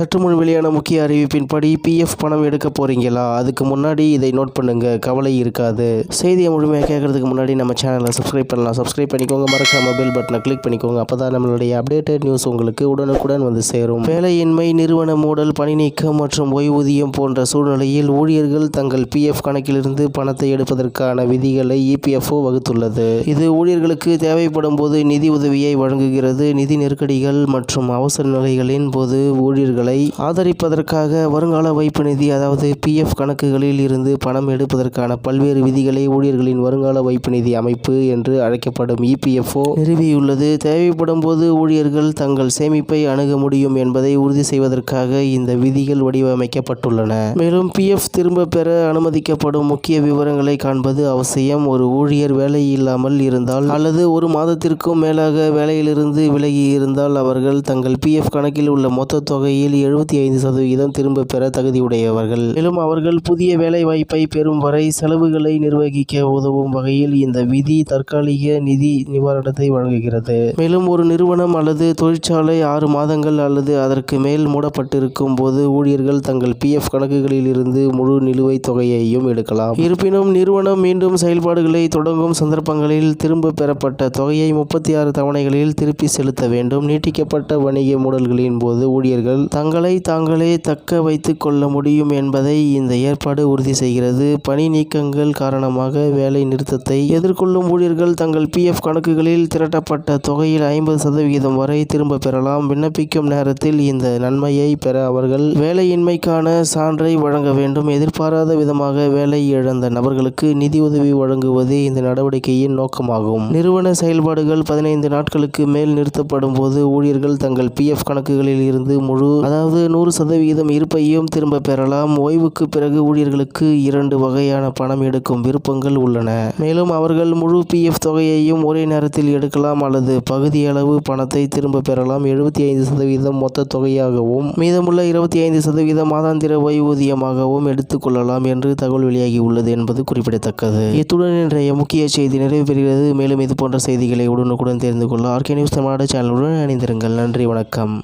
சற்று முன் வெளியான முக்கிய அறிவிப்பின்படி பிஎஃப் பணம் எடுக்க போறீங்களா? அதுக்கு முன்னாடி இதை நோட் பண்ணுங்க. கவலை இருக்காது. செய்தியை முழுமையாக கேட்கறதுக்கு முன்னாடி நம்ம சேனலை சப்ஸ்கிரைப் பண்ணலாம். சப்ஸ்கிரைப் பண்ணிக்கோங்க. மறக்காம பெல் பட்டனை கிளிக் பண்ணிக்கோங்க. அப்பதான் நம்மளுடைய அப்டேட்டட் நியூஸ் உங்களுக்கு உடனுக்குடன் வந்து சேரும். வேலையின்மை நிறுவன மூடல் பணி நீக்கம் மற்றும் ஓய்வூதியம் போன்ற சூழ்நிலையில் ஊழியர்கள் தங்கள் பிஎஃப் கணக்கிலிருந்து பணத்தை எடுப்பதற்கான விதிகளை இபிஎஃப்ஓ வகுத்துள்ளது. இது ஊழியர்களுக்கு தேவைப்படும் போது நிதி உதவியை வழங்குகிறது. நிதி நெருக்கடிகள் மற்றும் அவசர நிலைகளின் போது ஊழியர்களை ஆதரிப்பதற்காக வருங்கால வைப்பு நிதி அதாவது பிஎஃப் கணக்குகளில் இருந்து பணம் எடுப்பதற்கான பல்வேறு விதிகளை ஊழியர்களின் வருங்கால வைப்பு நிதி அமைப்பு என்று அழைக்கப்படும் இபிஎஃப்ஓ நிறுவியுள்ளது. தேவைப்படும் போது ஊழியர்கள் தங்கள் சேமிப்பை அணுக முடியும் என்பதை உறுதி செய்வதற்காக இந்த விதிகள் வடிவமைக்கப்பட்டுள்ளன. மேலும் பிஎஃப் திரும்ப பெற அனுமதிக்கப்படும் முக்கிய விவரங்களை காண்பது அவசியம். ஒரு ஊழியர் வேலை இல்லாமல் இருந்தால் அல்லது ஒரு மாதத்திற்கும் மேலாக வேலையிலிருந்து விலகி இருந்தால் அவர்கள் தங்கள் பிஎஃப் கணக்கில் உள்ள மொத்த தொகையில் எழுபத்தி ஐந்து சதவிகிதம் திரும்ப பெற தகுதியுடையவர்கள். மேலும் அவர்கள் புதிய வேலை வாய்ப்பை பெறும் வரை செலவுகளை நிர்வகிக்க உதவும் வகையில் இந்த விதி தற்காலிக நிதி நிவாரணத்தை வழங்குகிறது. மேலும் ஒரு நிறுவனம் அல்லது தொழிற்சாலை ஆறு மாதங்கள் அல்லது அதற்கு மேல் மூடப்பட்டிருக்கும் போது ஊழியர்கள் தங்கள் பிஎஃப் கணக்குகளில் இருந்து முழு நிலுவைத் தொகையையும் எடுக்கலாம். இருப்பினும் நிறுவனம் மீண்டும் செயல்பாடுகளை தொடங்கும் சந்தர்ப்பங்களில் திரும்ப பெறப்பட்ட தொகையை முப்பத்தி ஆறு தவணைகளில் திருப்பி செலுத்த வேண்டும். நீட்டிக்கப்பட்ட வணிக மூடல்களின் போது ஊழியர்கள் தங்களை தாங்களே தக்க வைத்து கொள்ள முடியும் என்பதை இந்த ஏற்பாடு உறுதி செய்கிறது. பணி நீக்கங்கள் காரணமாக வேலை நிறுத்தத்தை எதிர்கொள்ளும் ஊழியர்கள் தங்கள் பிஎஃப் கணக்குகளில் திரட்டப்பட்ட தொகையில் ஐம்பது சதவிகிதம் வரை திரும்ப பெறலாம். விண்ணப்பிக்கும் நேரத்தில் இந்த நன்மையை பெற அவர்கள் வேலையின்மைக்கான சான்றை வழங்க வேண்டும். எதிர்பாராத விதமாக வேலை இழந்த நபர்களுக்கு நிதி உதவி வழங்குவதே இந்த நடவடிக்கையின் நோக்கமாகும். நிறுவன செயல்பாடுகள் பதினைந்து நாட்களுக்கு மேல் நிறுத்தப்படும் போது ஊழியர்கள் தங்கள் பிஎஃப் கணக்குகளில் இருந்து முழு அதாவது நூறு சதவிகிதம் இருப்பையும் திரும்ப பெறலாம். ஓய்வுக்கு பிறகு ஊழியர்களுக்கு இரண்டு வகையான பணம் எடுக்கும் விருப்பங்கள் உள்ளன. மேலும் அவர்கள் முழு பிஎஃப் தொகையையும் ஒரே நேரத்தில் எடுக்கலாம் அல்லது பகுதியளவு பணத்தை திரும்ப பெறலாம். எழுபத்தி ஐந்து சதவீதம் மொத்த தொகையாகவும் மீதமுள்ள இருபத்தி ஐந்து சதவீதம் மாதாந்திர ஓய்வூதியமாகவும் எடுத்துக்கொள்ளலாம் என்று தகவல் வெளியாகி உள்ளது என்பது குறிப்பிடத்தக்கது. இத்துடன் இன்றைய முக்கிய செய்தி நிறைவு பெறுகிறது மேலும் இது போன்ற செய்திகளை உடனுக்குடன் தெரிந்து கொள்ள ஆர்கே நியூஸ் தமிழ்நாடு சேனலுடன் இணைந்திருங்கள். நன்றி வணக்கம்.